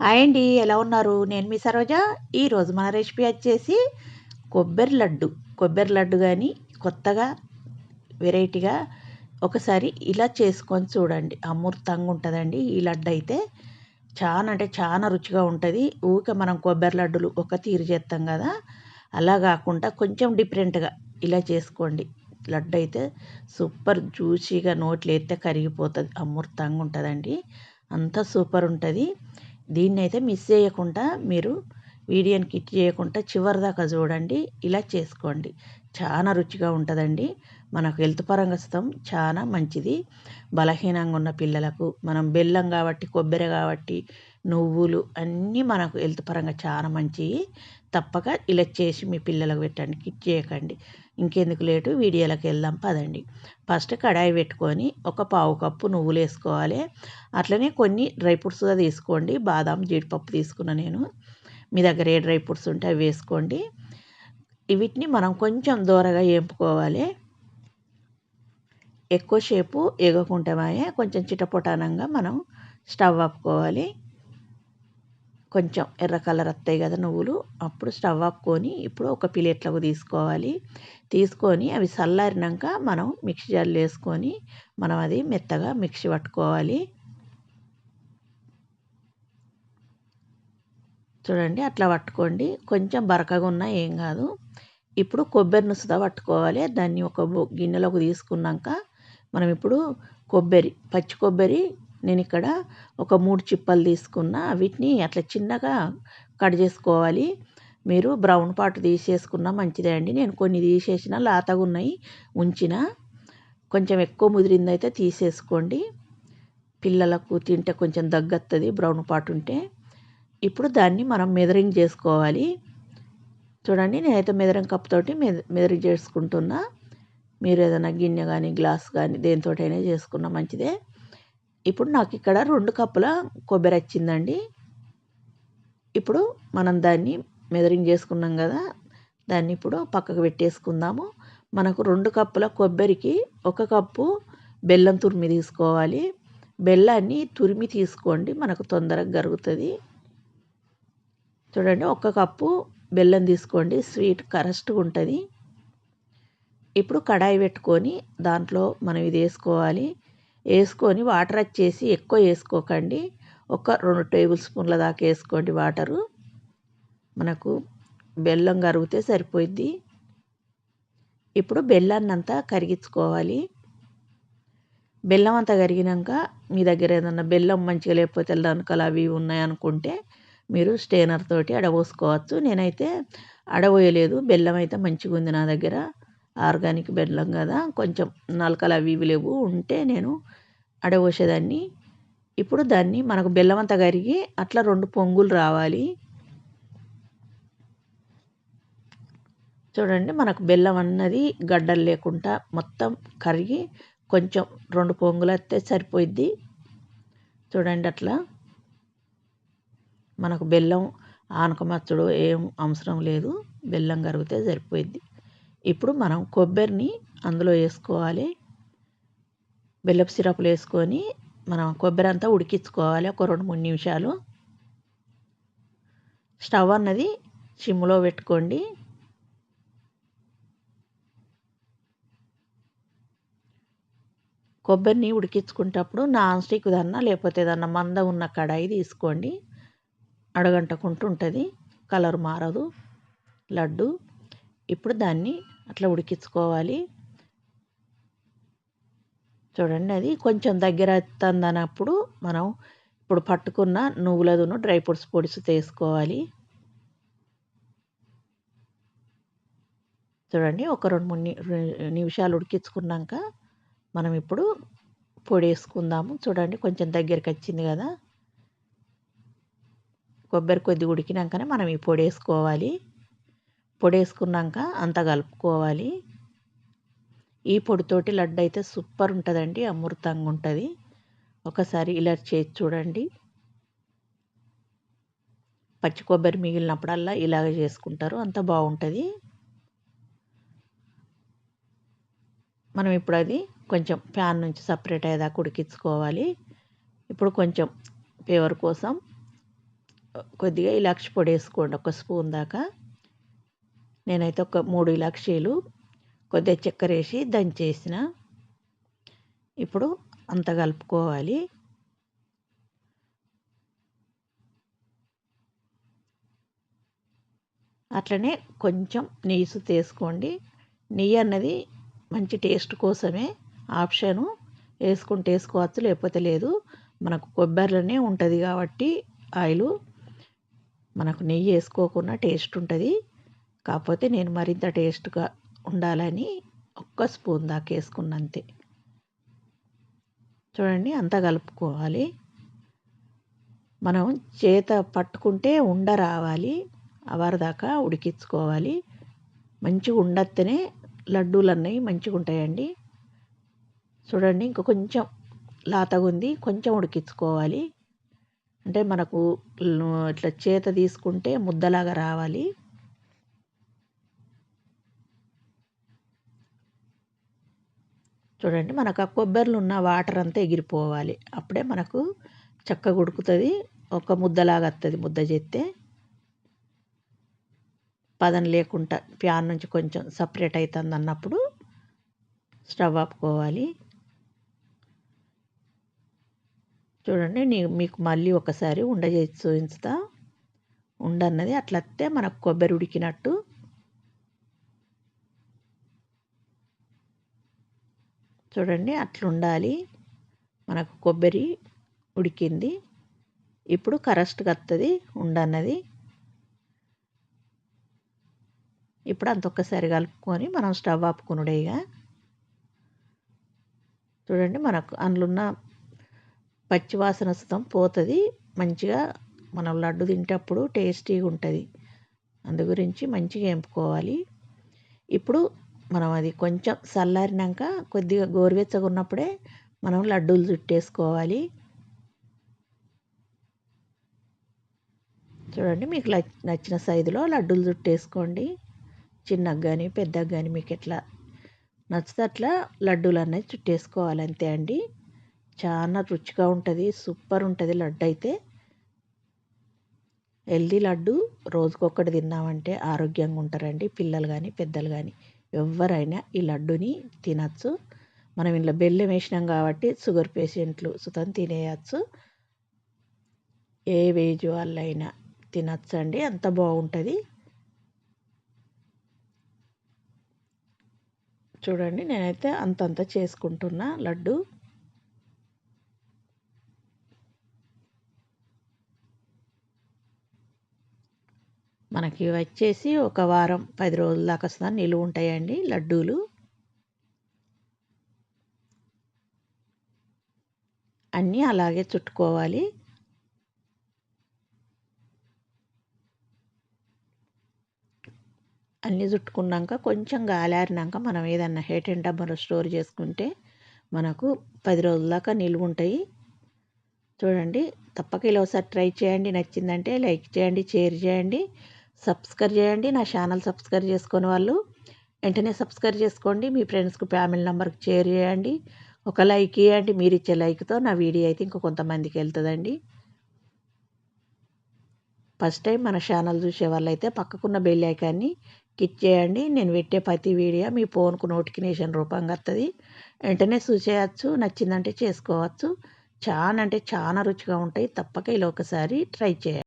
Hi అండి ఎలా ఉన్నారు? నేను మీ సరోజ. ఈరోజు మన రెసిపీ వచ్చేసి కొబ్బరి లడ్డు. కొబ్బరి లడ్డు కానీ కొత్తగా వెరైటీగా ఒకసారి ఇలా చేసుకొని చూడండి. అమృతంగా ఉంటుందండి ఈ లడ్డు అయితే. చాలా అంటే చాలా రుచిగా ఉంటుంది. ఊరికే మనం కొబ్బరి లడ్డులు ఒక తీరు చేస్తాం కదా. అలా కాకుండా కొంచెం డిఫరెంట్గా ఇలా చేసుకోండి. లడ్డు అయితే సూపర్ జ్యూసీగా నోట్లు ఎత్తే కరిగిపోతుంది. అమృతంగా ఉంటుందండి. అంత సూపర్ ఉంటుంది. దీన్ని అయితే మిస్ చేయకుండా మీరు వీడియోని కిట్ చేయకుండా చివరి దాకా చూడండి ఇలా చేసుకోండి. చాలా రుచిగా ఉంటుందండి. మనకు హెల్త్ పరంగా సుతం చాలా మంచిది. బలహీనంగా ఉన్న పిల్లలకు మనం బెల్లం కాబట్టి కొబ్బరి కాబట్టి నువ్వులు అన్నీ మనకు హెల్త్ పరంగా చాలా మంచివి తప్పక ఇలా చేసి మీ పిల్లలకు పెట్టండి కిట్ చేయకండి. ఇంకెందుకు లేటు? వీడియోలకు వెళ్దాం పదండి. ఫస్ట్ కడాయి పెట్టుకొని ఒక పావు కప్పు నువ్వులు వేసుకోవాలి. అట్లనే కొన్ని డ్రై ఫ్రూట్స్గా తీసుకోండి. బాదాం జీడిపప్పు తీసుకున్న నేను. మీ దగ్గర ఏ డ్రై ఫ్రూట్స్ ఉంటే అవి వేసుకోండి. వీటిని మనం కొంచెం దూరగా వేపుకోవాలి. ఎక్కువసేపు ఎగకుంటామే కొంచెం చిటపొటానంగా మనం స్టవ్ ఆపుకోవాలి. కొంచెం ఎర్ర కలర్ వస్తాయి కదా నువ్వులు అప్పుడు స్టవ్ ఆపుకొని ఇప్పుడు ఒక ప్లేట్లోకి తీసుకోవాలి. తీసుకొని అవి చల్లారినాక మనం మిక్సీ జార్లు వేసుకొని మనం అది మెత్తగా మిక్సీ పట్టుకోవాలి. చూడండి అట్లా పట్టుకోండి. కొంచెం బరకగా ఉన్నా ఏం కాదు. ఇప్పుడు కొబ్బరి నుసుదా పట్టుకోవాలి. దాన్ని ఒక గిన్నెలోకి తీసుకున్నాక మనం ఇప్పుడు కొబ్బరి పచ్చి కొబ్బరి నేను ఇక్కడ ఒక మూడు చిప్పలు తీసుకున్న వీటిని అట్లా చిన్నగా కట్ చేసుకోవాలి. మీరు బ్రౌన్ పాటు తీసేసుకున్న మంచిదే అండి. నేను కొన్ని తీసేసిన లాతగా ఉన్నాయి ఉంచిన. కొంచెం ఎక్కువ ముదిరిందైతే తీసేసుకోండి. పిల్లలకు తింటే కొంచెం దగ్గత్తది బ్రౌన్ పాటు ఉంటే. ఇప్పుడు దాన్ని మనం మెదరింగ్ చేసుకోవాలి. చూడండి నేనైతే మెదరింగ్ కప్తోటి మెద మెదరింగ్ చేసుకుంటున్నా. మీరు ఏదైనా గిన్నె కానీ గ్లాస్ కానీ దేనితోటైనా చేసుకున్న మంచిదే. ఇప్పుడు నాకు ఇక్కడ రెండు కప్పుల కొబ్బరి వచ్చిందండి ఇప్పుడు మనం దాన్ని మెదరింగ్ చేసుకున్నాం కదా దాన్ని ఇప్పుడు పక్కకు పెట్టేసుకుందాము. మనకు రెండు కప్పుల కొబ్బరికి ఒక కప్పు బెల్లం తురిమి తీసుకోవాలి. బెల్లాన్ని తురిమి తీసుకోండి మనకు తొందరగా కరుగుతుంది చూడండి ఒక కప్పు బెల్లం తీసుకోండి స్వీట్ కరెస్ట్గా ఉంటుంది. ఇప్పుడు కడాయి పెట్టుకొని దాంట్లో మనం ఇది వేసుకోవాలి. వేసుకొని వాటర్ వచ్చేసి ఎక్కువ వేసుకోకండి. ఒక రెండు టేబుల్ స్పూన్ల దాకా వేసుకోండి వాటరు. మనకు బెల్లం కరిగితే సరిపోయిద్ది. ఇప్పుడు బెల్లాన్ని అంతా కరిగించుకోవాలి. బెల్లం అంతా కరిగినాక మీ దగ్గర ఏదన్నా బెల్లం మంచిగా లేకపోతే దనకలు అవి ఉన్నాయనుకుంటే మీరు స్టేనర్ తోటి అడబోసుకోవచ్చు. నేనైతే అడబోయలేదు. బెల్లం అయితే మంచిగా ఉంది నా దగ్గర. ఆర్గానిక్ బెల్లం కదా కొంచెం నలకలు అవి ఇవి లేవు ఉంటే నేను అడబోసేదాన్ని ఇప్పుడు దాన్ని మనకు బెల్లం అంతా కరిగి అట్లా రెండు పొంగులు రావాలి. చూడండి మనకు బెల్లం అన్నది గడ్డలు లేకుండా మొత్తం కరిగి కొంచెం రెండు పొంగులు వస్తే సరిపోయిద్ది. చూడండి అట్లా. మనకు బెల్లం ఆనకమచ్చడు ఏం అవసరం లేదు బెల్లం కరిగితే సరిపోయిద్ది. ఇప్పుడు మనం కొబ్బరిని అందులో వేసుకోవాలి. బెల్లపు సిరపులు వేసుకొని మనం కొబ్బరి అంతా ఉడికించుకోవాలి ఒక రెండు మూడు నిమిషాలు. స్టవ్ అన్నది సిమ్లో పెట్టుకోండి. కొబ్బరిని ఉడికించుకుంటప్పుడు నాన్ స్టిక్ దన్నా లేకపోతే ఏదన్నా మంద ఉన్న కడాయి తీసుకోండి. అడగంటకుంటూ ఉంటుంది కలర్ మారదు. లడ్డు. ఇప్పుడు దాన్ని అట్లా ఉడికించుకోవాలి. చూడండి అది కొంచెం దగ్గర తందనప్పుడు మనం ఇప్పుడు పట్టుకున్న నువ్వులదును డ్రై ఫ్రూట్స్ పొడిసి తీసుకోవాలి. చూడండి ఒక రెండు మూడు నిమిషాలు ఉడికించుకున్నాక మనం ఇప్పుడు పొడి వేసుకుందాము. చూడండి కొంచెం దగ్గరికి వచ్చింది కదా. కొబ్బరి కొద్ది ఉడికినాకనే మనం ఈ పొడి వేసుకోవాలి. పొడి వేసుకున్నాక అంతా కలుపుకోవాలి. ఈ పొడితోటి లడ్డు అయితే సూపర్ ఉంటుందండి అమృతంగా ఉంటుంది. ఒకసారి ఇలా చేసి చూడండి. పచ్చి కొబ్బరి మిగిలినప్పుడల్లా ఇలాగ చేసుకుంటారు అంత బాగుంటుంది. మనం ఇప్పుడు అది కొంచెం ప్యాన్ నుంచి సపరేట్ అయ్యేదాకా ఉడికించుకోవాలి. ఇప్పుడు కొంచెం ఫ్లేవర్ కోసం కొద్దిగా ఇలాక్షి పొడి వేసుకోండి ఒక స్పూన్ దాకా. నేనైతే ఒక మూడు ఇలాక్షీలు కొద్దిగా చక్కెర వేసి దంచేసిన. ఇప్పుడు అంత కలుపుకోవాలి. అట్లనే కొంచెం నీసు తీసుకోండి. నెయ్యి అన్నది మంచి టేస్ట్ కోసమే ఆప్షను. వేసుకుంటే వేసుకోవచ్చు లేకపోతే లేదు. మనకు కొబ్బరిలోనే ఉంటుంది కాబట్టి ఆయిల్. మనకు నెయ్యి వేసుకోకుండా టేస్ట్ ఉంటుంది. కాకపోతే నేను మరింత టేస్ట్గా ఉండాలని ఒక్క స్పూన్ దాకా వేసుకున్న అంతే. చూడండి అంతా కలుపుకోవాలి. మనం చేత పట్టుకుంటే ఉండ రావాలి. అవర్ దాకా ఉడికించుకోవాలి. మంచిగా ఉండత్తేనే లడ్డూలు అన్నవి మంచిగా ఉంటాయండి. చూడండి ఇంక కొంచెం లాతగా ఉంది కొంచెం ఉడికించుకోవాలి. అంటే మనకు ఇట్లా చేత తీసుకుంటే ముద్దలాగా రావాలి. చూడండి మనకు ఆ కొబ్బరిలో ఉన్న వాటర్ అంతా ఎగిరిపోవాలి. అప్పుడే మనకు చక్కగా ఉడుకుతుంది ఒక ముద్దలాగా వస్తుంది ముద్ద చేస్తే పదం లేకుండా ప్యాన్ నుంచి కొంచెం సపరేట్ అవుతుంది అన్నప్పుడు స్టవ్ ఆపుకోవాలి. చూడండి నీ మీకు మళ్ళీ ఒకసారి ఉండ చేసి చూపించుతా ఉండన్నది అట్లా వస్తే మనకు కొబ్బరి ఉడికినట్టు చూడండి అట్లా ఉండాలి మనకు కొబ్బరి ఉడికింది. ఇప్పుడు కరెస్ట్గా వస్తుంది ఉండన్నది. ఇప్పుడు అంత ఒక్కసారి కలుపుకొని మనం స్టవ్ ఆపుకునుడేగా. చూడండి మనకు అందులో పచ్చివాసన సుతం పోతుంది. మంచిగా మనం లడ్డు తింటప్పుడు టేస్టీగా ఉంటుంది అందు గురించి మంచిగా ఎంపుకోవాలి ఇప్పుడు మనం అది కొంచెం చల్లారినాక కొద్దిగా గోరువెచ్చగా ఉన్నప్పుడే మనం లడ్డూలు చుట్టేసుకోవాలి. చూడండి మీకు నచ్చిన సైజులో లడ్డూలు చుట్టేసుకోండి. చిన్నగా కానీ పెద్దగా కానీ మీకు ఎట్లా నచ్చితే అట్లా లడ్డూలు అనేది చుట్టేసుకోవాలి అంతే అండి. చాలా రుచిగా ఉంటుంది సూపర్ ఉంటుంది లడ్డు అయితే. హెల్దీ లడ్డు రోజుకొకటి తిన్నామంటే ఆరోగ్యంగా ఉంటారండి పిల్లలు కానీ పెద్దలు కానీ ఎవరైనా ఈ లడ్డుని తినచ్చు. మనం ఇంట్లో బెల్లం వేసినాం కాబట్టి షుగర్ పేషెంట్లు సుతం తినేయచ్చు. ఏ వేజ్ వాళ్ళైనా తినచ్చండి అంత బాగుంటుంది. చూడండి నేనైతే అంతంత చేసుకుంటున్నా లడ్డు. మనకి వచ్చేసి ఒక వారం పది రోజుల దాకా వస్తుంది? నిలువ ఉంటాయండి లడ్డూలు. అన్నీ అలాగే చుట్టుకోవాలి. అన్నీ చుట్టుకున్నాక కొంచెం గాలారినాక మనం ఏదన్నా హేట్ అండ్ డబ్బాలో స్టోర్ చేసుకుంటే మనకు పది రోజుల దాకా నిలువ ఉంటాయి. చూడండి తప్పక ఇలా ఒకసారి ట్రై చేయండి. నచ్చిందంటే లైక్ చేయండి షేర్ చేయండి. సబ్స్క్రైబ్ చేయండి. నా ఛానల్ సబ్స్క్రైబ్ చేసుకునే వాళ్ళు వెంటనే సబ్స్క్రైబ్ చేసుకోండి. మీ ఫ్రెండ్స్కి ఫ్యామిలీ నెంబర్కి షేర్ చేయండి. ఒక లైక్ ఇవ్వండి మీరు ఇచ్చే లైక్తో నా వీడియో అయితే ఇంకా కొంతమందికి వెళ్తుందండి. ఫస్ట్ టైం మన ఛానల్ చూసే వాళ్ళైతే పక్కకున్న బెల్ ఐకాన్ని క్లిక్ చేయండి. నేను పెట్టే ప్రతి వీడియో మీ ఫోన్కు నోటిఫికేషన్ రూపంగా వస్తుంది వెంటనే చూసేయచ్చు. నచ్చిందంటే చేసుకోవచ్చు. చాలా అంటే చాలా రుచిగా ఉంటాయి. తప్పక ఇలా ఒకసారి ట్రై చేయండి.